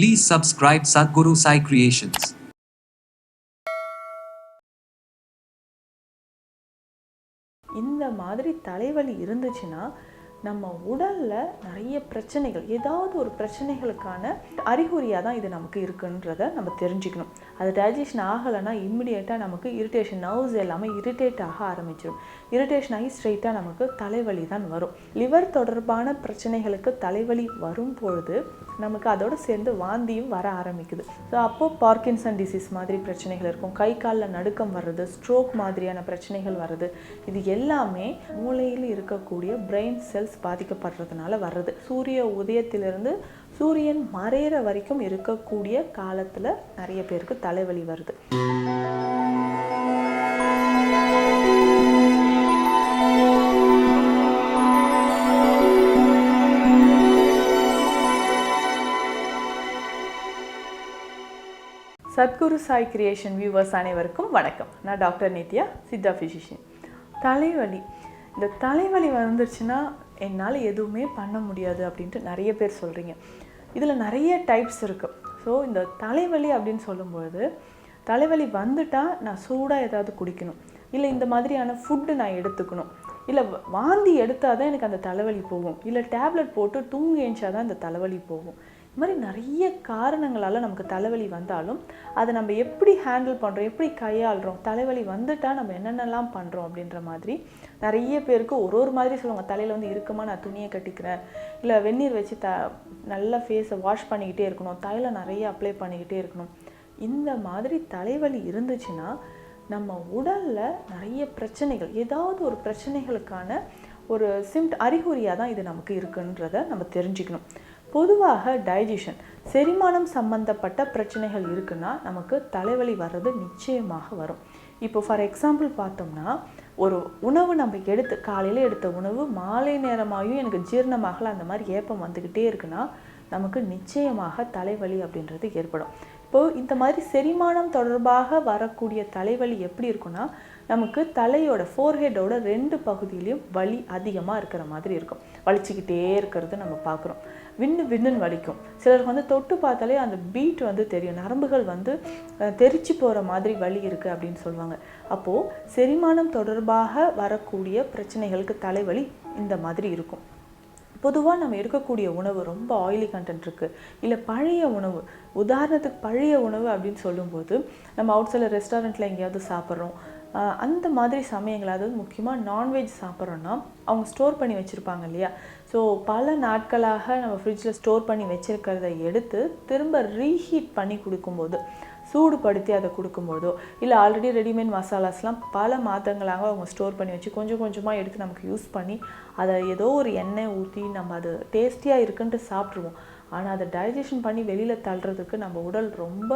Please subscribe Sadhguru Sai Creations. இந்த மாதிரி தலைவலி இருந்துச்சுன்னா நம்ம உடலில் நிறைய பிரச்சனைகள் ஏதாவது ஒரு பிரச்சனைகளுக்கான அறிகுறியாக தான் இது நமக்கு இருக்குன்றத நம்ம தெரிஞ்சுக்கணும். அது டைஜஷன் ஆகலைன்னா இம்மிடியேட்டாக நமக்கு இரிட்டேஷன் நர்வ்ஸ் எல்லாமே இரிட்டேட் ஆக ஆரம்பிச்சிடும் இரிட்டேஷன் ஆகி ஸ்ட்ரெயிட்டாக நமக்கு தலைவலி தான் வரும். லிவர் தொடர்பான பிரச்சனைகளுக்கு தலைவலி வரும் பொழுது நமக்கு அதோடு சேர்ந்து வாந்தியும் வர ஆரம்பிக்குது. ஸோ அப்போது பார்க்கின்சன் டிசீஸ் மாதிரி பிரச்சனைகள் இருக்கும். கை காலில் நடுக்கம் வர்றது ஸ்ட்ரோக் மாதிரியான பிரச்சனைகள் வர்றது இது எல்லாமே மூளையில் இருக்கக்கூடிய பிரெயின் செல்ஸ் பாதிக்கப்படுறதுனால வர்றது. சூரிய உதயத்திலிருந்து சூரியன் மறையிற வரைக்கும் இருக்கக்கூடிய காலத்தில் நிறைய பேருக்கு தலைவலி வருது. சத்குரு சாய் கிரியேஷன் வியூவர்ஸ் அனைவருக்கும் வணக்கம். நான் டாக்டர் நித்யா சித்தா ஃபிசிஷியன் தலைவலி. இந்த தலைவலி வந்துருச்சுன்னா என்னால் எதுவுமே பண்ண முடியாது அப்படின்ட்டு நிறைய பேர் சொல்கிறீங்க இதில் நிறைய டைப்ஸ் இருக்குது ஸோ இந்த தலைவலி அப்படின்னு சொல்லும்பொழுது தலைவலி வந்துட்டால் நான் சூடாக ஏதாவது குடிக்கணும். இல்லை இந்த மாதிரியான ஃபுட்டு நான் எடுத்துக்கணும். இல்லை வாந்தி எடுத்தால் தான் எனக்கு அந்த தலைவலி போகும். இல்லை டேப்லெட் போட்டு தூங்கி எழுந்தால் தான் அந்த தலைவலி போகும். இது மாதிரி நிறைய காரணங்களால் நமக்கு தலைவலி வந்தாலும் அதை நம்ம எப்படி ஹேண்டில் பண்ணுறோம் எப்படி கையாளுறோம் தலைவலி வந்துட்டால் நம்ம என்னென்னலாம் பண்ணுறோம் அப்படின்ற மாதிரி நிறைய பேருக்கு ஒரு ஒரு மாதிரி சொல்லுவாங்க. தலையில் வந்து இருக்குமா நான் துணியை கட்டிக்கிறேன். இல்லை வெந்நீர் வச்சு த நல்லா ஃபேஸை வாஷ் பண்ணிக்கிட்டே இருக்கணும். தலையில் நிறைய அப்ளை பண்ணிக்கிட்டே இருக்கணும். இந்த மாதிரி தலைவலி இருந்துச்சுன்னா நம்ம உடலில் நிறைய பிரச்சனைகள் ஏதாவது ஒரு பிரச்சனைகளுக்கான ஒரு சிம்ட் அறிகுறியாக தான் இது நமக்கு இருக்குன்றத நம்ம தெரிஞ்சுக்கணும். பொதுவாக டைஜஷன் செரிமானம் சம்பந்தப்பட்ட பிரச்சனைகள் இருக்குன்னா நமக்கு தலைவலி வர்றது நிச்சயமாக வரும். இப்போ ஃபார் எக்ஸாம்பிள் பார்த்தோம்னா ஒரு உணவு நம்ம எடுத்து காலையில் எடுத்த உணவு மாலை நேரமாகவும் எனக்கு ஜீரணமாகல அந்த மாதிரி ஏப்பம் வந்துக்கிட்டே இருக்குன்னா நமக்கு நிச்சயமாக தலைவலி அப்படின்றது ஏற்படும். இப்போது இந்த மாதிரி செரிமானம் தொடர்பாக வரக்கூடிய தலைவலி எப்படி இருக்குன்னா நமக்கு தலையோட ஃபோர்ஹெட்டோட ரெண்டு பகுதியிலையும் வலி அதிகமாக இருக்கிற மாதிரி இருக்கும். வலிச்சுக்கிட்டே இருக்கிறது நம்ம பார்க்குறோம். விண்ணு விண்ணுன்னு வலிக்கும். சிலருக்கு வந்து தொட்டு பார்த்தாலே அந்த பீட் வந்து தெரியும். நரம்புகள் வந்து தெரிச்சு போகிற மாதிரி வலி இருக்குது அப்படின்னு சொல்லுவாங்க. அப்போது செரிமானம் தொடர்பாக வரக்கூடிய பிரச்சனைகளுக்கு தலைவலி இந்த மாதிரி இருக்கும். பொதுவாக நம்ம எடுக்கக்கூடிய உணவு ரொம்ப ஆயிலி கண்டென்ட் இருக்குது இல்லை பழைய உணவு உதாரணத்துக்கு பழைய உணவு அப்படின்னு சொல்லும்போது நம்ம அவுட் சைடில் ரெஸ்டாரண்ட்டில் எங்கேயாவது சாப்பிட்றோம். அந்த மாதிரி சமயங்கள் அதாவது முக்கியமாக நான்வெஜ் சாப்பிட்றோன்னா அவங்க ஸ்டோர் பண்ணி வச்சுருப்பாங்க இல்லையா? ஸோ பல நாட்களாக நம்ம ஃப்ரிட்ஜில் ஸ்டோர் பண்ணி வச்சுருக்கிறத எடுத்து திரும்ப ரீஹீட் பண்ணி கொடுக்கும்போது சூடுபடுத்தி அதை கொடுக்கும்போதோ இல்லை ஆல்ரெடி ரெடிமேட் மசாலாஸ்லாம் பல மாதங்களாக அவங்க ஸ்டோர் பண்ணி வச்சு கொஞ்சம் கொஞ்சமாக எடுத்து நமக்கு யூஸ் பண்ணி அதை ஏதோ ஒரு எண்ணெய் ஊற்றி நம்ம அது டேஸ்டியாக இருக்குன்ட்டு சாப்பிட்ருவோம் ஆனால் அதை டைஜஷன் பண்ணி வெளியில் தள்ளுறதுக்கு நம்ம உடல் ரொம்ப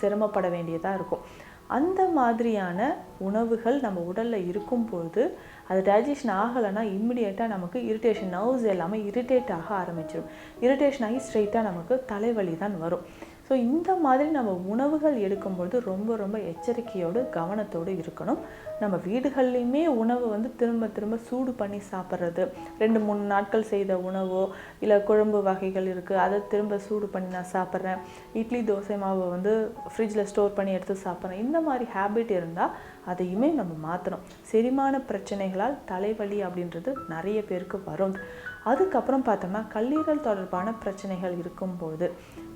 சிரமப்பட வேண்டியதாக இருக்கும். அந்த மாதிரியான உணவுகள் நம்ம உடலில் இருக்கும்போது அது டைஜஷன் ஆகலைன்னா இம்மிடியேட்டாக நமக்கு இரிட்டேஷன் நர்வ்ஸ் எல்லாமே இரிட்டேட் ஆக ஆரம்பிச்சிடும் இரிட்டேஷன் ஆகி ஸ்ட்ரெயிட்டாக நமக்கு தலைவலி தான் வரும். ஸோ இந்த மாதிரி நம்ம உணவுகள் எடுக்கும்பொழுது ரொம்ப ரொம்ப எச்சரிக்கையோடு கவனத்தோடு இருக்கணும். நம்ம வீடுகள்லையுமே உணவு வந்து திரும்ப திரும்ப சூடு பண்ணி சாப்பிட்றது. ரெண்டு மூணு நாட்கள் செய்த உணவோ இல்லை குழம்பு வகைகள் இருக்குது அதை திரும்ப சூடு பண்ணி நான் சாப்பிட்றேன். இட்லி தோசை மாவை வந்து ஃப்ரிட்ஜில் ஸ்டோர் பண்ணி எடுத்து சாப்பிட்றேன். இந்த மாதிரி ஹேபிட் இருந்தால் அதையுமே நம்ம மாற்றணும் செரிமான பிரச்சனைகளால் தலைவலி அப்படின்றது நிறைய பேருக்கு வரும். அதுக்கப்புறம் பார்த்தோம்னா கல்லீரல் தொடர்பான பிரச்சனைகள் இருக்கும்போது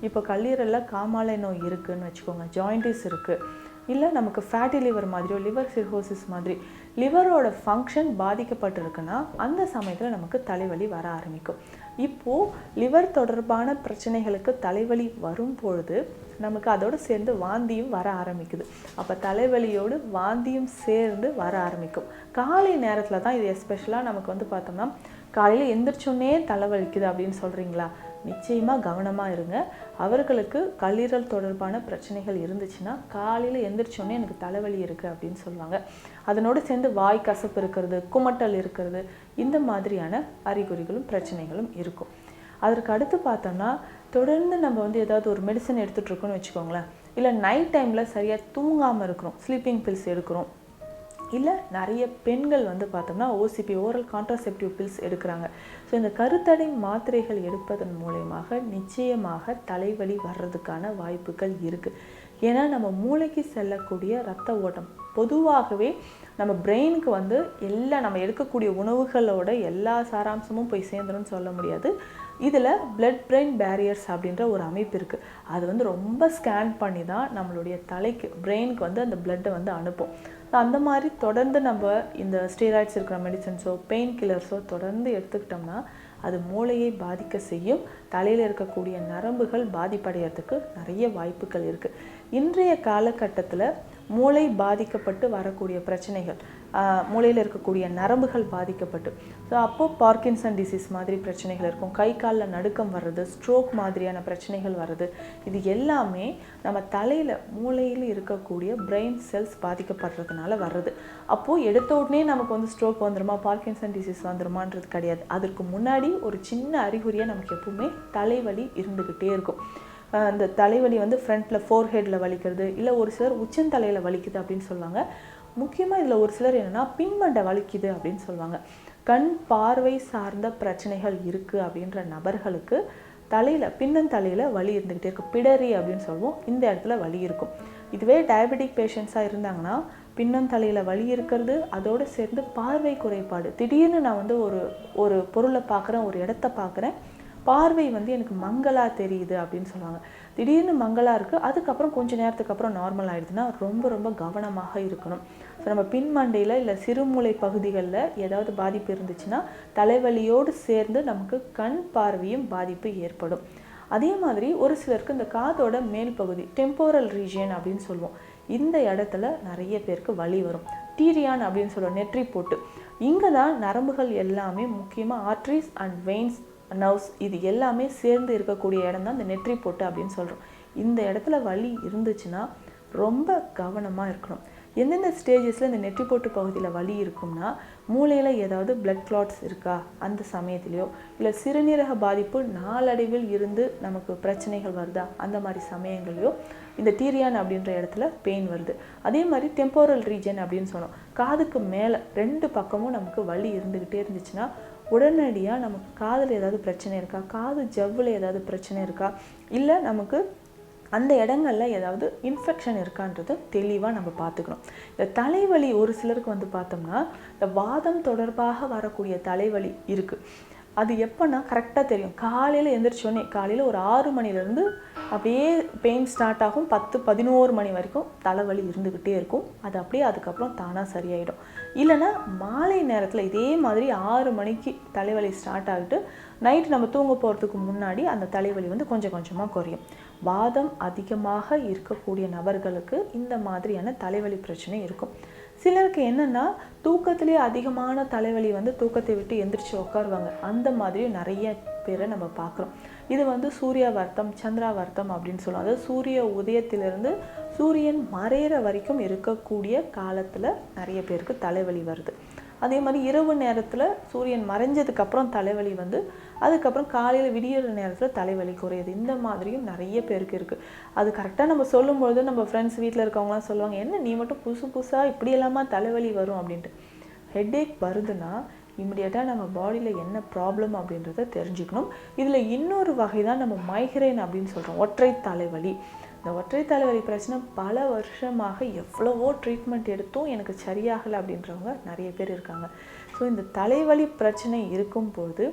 இப்போ கல்லீரலில் காமாலை நோய் இருக்குதுன்னு வச்சுக்கோங்க ஜாயிண்டிஸ் இருக்குது இல்லை நமக்கு ஃபேட்டி லிவர் மாதிரியோ லிவர் சிர்ஹோசிஸ் மாதிரி லிவரோட ஃபங்க்ஷன் பாதிக்கப்பட்டிருக்குன்னா அந்த சமயத்தில் நமக்கு தலைவலி வர ஆரம்பிக்கும். இப்போது லிவர் தொடர்பான பிரச்சனைகளுக்கு தலைவலி வரும் பொழுது நமக்கு அதோடு சேர்ந்து வாந்தியும் வர ஆரம்பிக்குது. அப்போ தலைவலியோடு வாந்தியும் சேர்ந்து வர ஆரம்பிக்கும். காலை நேரத்தில் தான் இது எஸ்பெஷலாக நமக்கு வந்து பார்த்தோம்னா காலையில் எந்திரிச்சோன்னே தலைவலிக்குது அப்படின்னு சொல்கிறீங்களா நிச்சயமாக கவனமாக இருங்க. அவர்களுக்கு கல்லீரல் தொடர்பான பிரச்சனைகள் இருந்துச்சுன்னா காலையில் எந்திரிச்சோடனே எனக்கு தலைவலி இருக்குது அப்படின்னு சொல்லுவாங்க. அதனோடு சேர்ந்து வாய் கசப்பு இருக்கிறது குமட்டல் இருக்கிறது இந்த மாதிரியான அறிகுறிகளும் பிரச்சனைகளும் இருக்கும். அதற்கு அடுத்து பார்த்தோம்னா தொடர்ந்து நம்ம வந்து ஏதாவது ஒரு மெடிசன் எடுத்துகிட்ருக்கோன்னு வச்சுக்கோங்களேன். இல்லை நைட் டைமில் சரியாக தூங்காமல் இருக்கிறோம். ஸ்லீப்பிங் பில்ஸ் எடுக்கிறோம். இல்லை நிறைய பெண்கள் வந்து பார்த்தோம்னா ஓசிபி ஓரல் கான்ட்ராசெப்டிவ் பில்ஸ் எடுக்கிறாங்க. ஸோ இந்த கருத்தடை மாத்திரைகள் எடுப்பதன் மூலயமாக நிச்சயமாக தலைவலி வர்றதுக்கான வாய்ப்புகள் இருக்குது ஏன்னா நம்ம மூளைக்கு செல்லக்கூடிய ரத்த ஓட்டம். பொதுவாகவே நம்ம பிரெயினுக்கு வந்து எல்லா நம்ம எடுக்கக்கூடிய உணவுகளோட எல்லா சாராம்சமும் போய் சேர்ந்துரும்னு சொல்ல முடியாது. இதில் பிளட் பிரெயின் பேரியர்ஸ் அப்படின்ற ஒரு அமைப்பு இருக்குது அது வந்து ரொம்ப ஸ்கேன் பண்ணி தான் நம்மளுடைய தலைக்கு பிரெயினுக்கு வந்து அந்த பிளட்டை வந்து அனுப்பும். அந்த மாதிரி தொடர்ந்து நம்ம இந்த ஸ்டீராய்ட்ஸ் இருக்கிற மெடிசன்ஸோ பெயின் கில்லர்ஸோ தொடர்ந்து எடுத்துக்கிட்டோம்னா அது மூளையை பாதிக்க செய்யும். தலையில் இருக்கக்கூடிய நரம்புகள் பாதிப்படைகிறதுக்கு நிறைய வாய்ப்புகள் இருக்குது இன்றைய காலகட்டத்தில் மூளை பாதிக்கப்பட்டு வரக்கூடிய பிரச்சனைகள் மூளையில் இருக்கக்கூடிய நரம்புகள் பாதிக்கப்பட்டு. ஸோ அப்போது பார்க்கின்சன் டிசீஸ் மாதிரி பிரச்சனைகள் இருக்கும். கை காலில் நடுக்கம் வர்றது ஸ்ட்ரோக் மாதிரியான பிரச்சனைகள் வர்றது இது எல்லாமே நம்ம தலையில் மூளையில் இருக்கக்கூடிய பிரெயின் செல்ஸ் பாதிக்கப்படுறதுனால வர்றது. அப்போது எடுத்த உடனே நமக்கு வந்து ஸ்ட்ரோக் வந்துருமா? பார்க்கின்சன் டிசீஸ் வந்துருமான்றது கிடையாது. அதற்கு முன்னாடி ஒரு சின்ன அறிகுறியாக நமக்கு எப்பவுமே தலைவலி இருந்துக்கிட்டே இருக்கும். அந்த தலைவலி வந்து ஃப்ரண்ட்டில் ஃபோர் ஹெட்டில் வலிக்கிறது இல்லை ஒரு சிலர் உச்சந்தலையில் வலிக்குது அப்படின்னு சொல்லுவாங்க. முக்கியமாக இதில் ஒரு சிலர் என்னென்னா பின்மண்டை வலிக்குது அப்படின்னு சொல்லுவாங்க. கண் பார்வை சார்ந்த பிரச்சனைகள் இருக்குது அப்படின்ற நபர்களுக்கு தலையில் பின்னந்தலையில் வலி இருந்துக்கிட்டே இருக்கும் பிடரி அப்படின்னு சொல்லுவோம். இந்த இடத்துல வலி இருக்கும். இதுவே டயபெட்டிக் பேஷண்ட்ஸாக இருந்தாங்கன்னா பின்னந்தலையில் வலி இருக்கிறது அதோடு சேர்ந்து பார்வை குறைபாடு. திடீர்னு நான் வந்து ஒரு ஒரு பொருளை பார்க்குறேன் ஒரு இடத்த பார்க்குறேன். பார்வை வந்து எனக்கு மங்களா தெரியுது அப்படின்னு சொல்லுவாங்க. திடீர்னு மங்களா இருக்குது அதுக்கப்புறம் கொஞ்ச நேரத்துக்கு அப்புறம் நார்மல் ஆயிடுதுன்னா ரொம்ப ரொம்ப கவனமாக இருக்கணும். ஸோ நம்ம பின்மண்டையில் இல்லை சிறுமூளை பகுதிகளில் ஏதாவது பாதிப்பு இருந்துச்சுன்னா தலைவலியோடு சேர்ந்து நமக்கு கண் பார்வையும் பாதிப்பு ஏற்படும். அதே மாதிரி ஒரு சிலருக்கு இந்த காதோட மேல் பகுதி டெம்போரல் ரீஜியன் அப்படின்னு சொல்லுவோம். இந்த இடத்துல நிறைய பேருக்கு வலி வரும். டீரியான் அப்படின்னு சொல்லுவோம் நெற்றி போட்டு. இங்கே தான் நரம்புகள் எல்லாமே முக்கியமாக ஆர்ட்ரிஸ் அண்ட் வெயின்ஸ் நர்வ்ஸ் இது எல்லாமே சேர்ந்து இருக்கக்கூடிய இடம் தான் இந்த நெற்றி போட்டு அப்படின்னு சொல்கிறோம் இந்த இடத்துல வலி இருந்துச்சுன்னா ரொம்ப கவனமாக இருக்கணும். எந்தெந்த ஸ்டேஜஸில் இந்த நெற்றிப்போட்டு பகுதியில் வலி இருக்கும்னா மூளையில் ஏதாவது பிளட் கிளாட்ஸ் இருக்கா அந்த சமயத்திலையோ இல்லை சிறுநீரக பாதிப்பு நாளடைவில் இருந்து நமக்கு பிரச்சனைகள் வருதா அந்த மாதிரி சமயங்களையோ இந்த டீரியான் அப்படின்ற இடத்துல பெயின் வருது. அதே மாதிரி டெம்போரல் ரீஜன் அப்படின்னு சொன்னோம். காதுக்கு மேலே ரெண்டு பக்கமும் நமக்கு வலி இருந்துக்கிட்டே இருந்துச்சுன்னா உடனடியாக நமக்கு காதில் ஏதாவது பிரச்சனை இருக்கா? காது ஜவ்வில் ஏதாவது பிரச்சனை இருக்கா? இல்லை நமக்கு அந்த இடங்கள்ல ஏதாவது இன்ஃபெக்ஷன் இருக்கான்றது தெளிவாக நம்ம பார்த்துக்கணும். இந்த தலைவலி ஒரு சிலருக்கு வந்து பார்த்தோம்னா இந்த வாதம் தொடர்பாக வரக்கூடிய தலைவலி இருக்குது அது எப்போன்னா கரெக்டாக தெரியும். காலையில் எந்திரிச்சோடனே காலையில் ஒரு ஆறு மணிலேருந்து அப்படியே பெயின் ஸ்டார்ட் ஆகும். பத்து பதினோரு மணி வரைக்கும் தலைவலி இருந்துக்கிட்டே இருக்கும். அது அப்படியே அதுக்கப்புறம் தானாக சரியாயிடும். இல்லைன்னா மாலை நேரத்தில் இதே மாதிரி ஆறு மணிக்கு தலைவலி ஸ்டார்ட் ஆகிட்டு நைட் நம்ம தூங்க போகிறதுக்கு முன்னாடி அந்த தலைவலி வந்து கொஞ்சம் கொஞ்சமாக குறையும். வாதம் அதிகமாக இருக்கக்கூடிய நபர்களுக்கு இந்த மாதிரியான தலைவலி பிரச்சனை இருக்கும். சிலருக்கு என்னென்னா தூக்கத்திலே அதிகமான தலைவலி வந்து தூக்கத்தை விட்டு எந்திரிச்சு உட்காருவாங்க. அந்த மாதிரி நிறைய பேரை நம்ம பார்க்குறோம். இது வந்து சூரிய வர்த்தம் சந்திரா வர்த்தம் அப்படின்னு சொல்லுவோம் அதாவது சூரிய உதயத்திலிருந்து சூரியன் மறையிற வரைக்கும் இருக்கக்கூடிய காலத்தில் நிறைய பேருக்கு தலைவலி வருது. அதே மாதிரி இரவு நேரத்தில் சூரியன் மறைஞ்சதுக்கப்புறம் தலைவலி வந்து அதுக்கப்புறம் காலையில் விடியிற நேரத்தில் தலைவலி குறையுது. இந்த மாதிரியும் நிறைய பேருக்கு இருக்குது அது கரெக்டாக நம்ம சொல்லும்பொழுது நம்ம ஃப்ரெண்ட்ஸ் வீட்டில் இருக்கவங்களாம் சொல்லுவாங்க என்ன நீ மட்டும் புதுசு புதுசாக இப்படி எல்லாமா தலைவலி வரும்? அப்படின்ட்டு. ஹெட்டேக் வருதுன்னா இமிடியேட்டாக நம்ம பாடியில் என்ன ப்ராப்ளம் அப்படின்றத தெரிஞ்சுக்கணும். இதில் இன்னொரு வகை தான் நம்ம மைக்ரைன் அப்படின்னு சொல்கிறோம் ஒற்றை தலைவலி. இந்த ஒற்றை தலைவலி பிரச்சனை பல வருஷமாக எவ்வளவோ ட்ரீட்மெண்ட் எடுத்தும் எனக்கு சரியாகலை அப்படின்றவங்க நிறைய பேர் இருக்காங்க. ஸோ இந்த தலைவலி பிரச்சனை இருக்கும்போது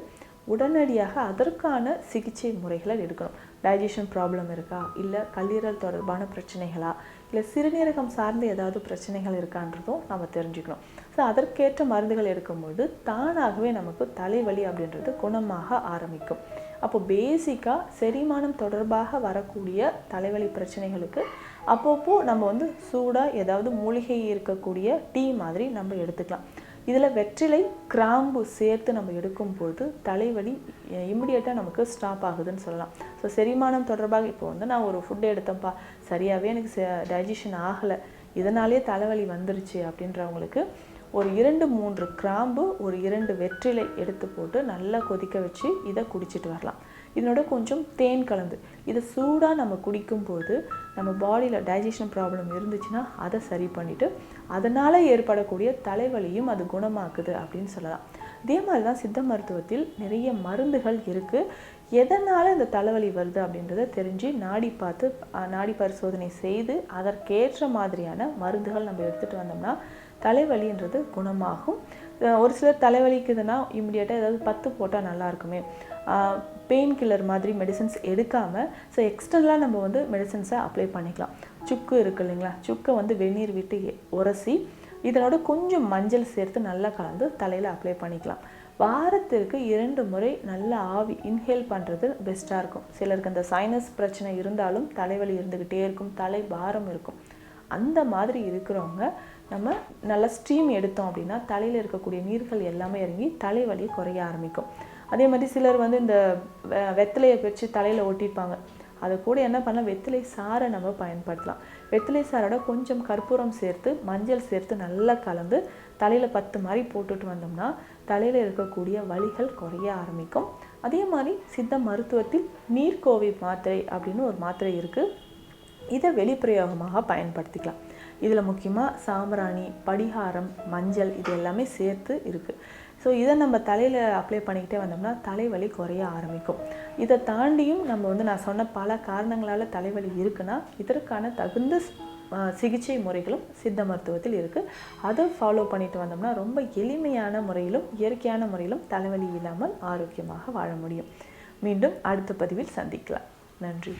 உடனடியாக அதற்கான சிகிச்சை முறைகளை எடுக்கணும். டைஜஷன் ப்ராப்ளம் இருக்கா? இல்லை கல்லீரல் தொடர்பான பிரச்சனைகளா? இல்லை சிறுநீரகம் சார்ந்த ஏதாவது பிரச்சனைகள் இருக்கான்றதும் நம்ம தெரிஞ்சுக்கணும். ஸோ அதற்கேற்ற மருந்துகள் எடுக்கும்போது தானாகவே நமக்கு தலைவலி அப்படின்றது குணமாக ஆரம்பிக்கும். அப்போ பேசிக்காக செரிமானம் தொடர்பாக வரக்கூடிய தலைவலி பிரச்சனைகளுக்கு அப்பப்போ நம்ம வந்து சூடாக ஏதாவது மூலிகை இருக்கக்கூடிய டீ மாதிரி நம்ம எடுத்துக்கலாம். இதில் வெற்றிலை கிராம்பு சேர்த்து நம்ம எடுக்கும்போது தலைவலி இம்மிடியேட்டாக நமக்கு ஸ்டாப் ஆகுதுன்னு சொல்லலாம். ஸோ செரிமானம் தொடர்பாக இப்போ வந்து நான் ஒரு ஃபுட்டை எடுத்தேன்ப்பா. சரியாகவே எனக்கு டைஜஷன் ஆகலை. இதனாலே தலைவலி வந்துருச்சு அப்படின்றவங்களுக்கு ஒரு இரண்டு மூன்று கிராம்பு ஒரு இரண்டு வெற்றிலை எடுத்து போட்டு நல்லா கொதிக்க வச்சு இதை குடிச்சிட்டு வரலாம். இதனோட கொஞ்சம் தேன் கலந்து. இதை சூடாக நம்ம குடிக்கும்போது நம்ம பாடியில் டைஜஷன் ப்ராப்ளம் இருந்துச்சுன்னா அதை சரி பண்ணிவிட்டு அதனால் ஏற்படக்கூடிய தலைவலியும் அது குணமாக்குது அப்படின்னு சொல்லலாம். இதே மாதிரி தான் சித்த மருத்துவத்தில் நிறைய மருந்துகள் இருக்குது எதனால் இந்த தலைவலி வருது அப்படின்றத தெரிஞ்சு நாடி பார்த்து நாடி பரிசோதனை செய்து அதற்கேற்ற மாதிரியான மருந்துகள் நம்ம எடுத்துகிட்டு வந்தோம்னா தலைவலின்றது குணமாகும். ஒரு சிலர் தலைவலிக்குதுன்னா இம்மிடியேட்டாக ஏதாவது பத்து போட்டால் நல்லா இருக்குமே பெயின் கில்லர் மாதிரி மெடிசன்ஸ் எடுக்காமல் ஸோ எக்ஸ்டர்னலாக நம்ம வந்து மெடிசன்ஸை அப்ளை பண்ணிக்கலாம். சுக்கு இருக்கு இல்லைங்களா? சுக்கை வந்து வெந்நீர் விட்டு உரசி இதனோட கொஞ்சம் மஞ்சள் சேர்த்து நல்லா கலந்து தலையில் அப்ளை பண்ணிக்கலாம். வாரத்திற்கு இரண்டு முறை நல்ல ஆவி இன்ஹேல் பண்ணுறது பெஸ்ட்டாக இருக்கும். சிலருக்கு அந்த சைனஸ் பிரச்சனை இருந்தாலும் தலைவலி இருந்துக்கிட்டே இருக்கும் தலை பாரம் இருக்கும். அந்த மாதிரி இருக்கிறவங்க நம்ம நல்லா ஸ்டீம் எடுத்தோம் அப்படின்னா தலையில் இருக்கக்கூடிய நீர்கள் எல்லாமே இறங்கி தலைவலி குறைய ஆரம்பிக்கும். அதே மாதிரி சிலர் வந்து இந்த வெத்தலையை வச்சு தலையில் ஒட்டிப்பாங்க. அதை கூட என்ன பண்ணலாம்? வெத்திலை சாறை நம்ம பயன்படுத்தலாம். வெத்திலை சாரோட கொஞ்சம் கற்பூரம் சேர்த்து மஞ்சள் சேர்த்து நல்லா கலந்து தலையில் பத்து மாதிரி போட்டுட்டு வந்தோம்னா தலையில் இருக்கக்கூடிய வலிகள் குறைய ஆரம்பிக்கும். அதே மாதிரி சித்த மருத்துவத்தில் நீர்க்கோவை மாத்திரை அப்படின்னு ஒரு மாத்திரை இருக்குது இதை வெளிப்பிரயோகமாக பயன்படுத்திக்கலாம். இதில் முக்கியமாக சாம்பிராணி படிகாரம் மஞ்சள் இது எல்லாமே சேர்த்து இருக்குது ஸோ இதை நம்ம தலையில் அப்ளை பண்ணிக்கிட்டே வந்தோம்னா தலைவலி குறைய ஆரம்பிக்கும். இதை தாண்டியும் நம்ம வந்து நான் சொன்ன பல காரணங்களால் தலைவலி இருக்குன்னா இதற்கான தகுந்த சிகிச்சை முறைகளும் சித்த மருத்துவத்தில் இருக்குது அதை ஃபாலோ பண்ணிட்டு வந்தோம்னா ரொம்ப எளிமையான முறையிலும் இயற்கையான முறையிலும் தலைவலி இல்லாமல் ஆரோக்கியமாக வாழ முடியும். மீண்டும் அடுத்த பதிவில் சந்திக்கலாம். நன்றி.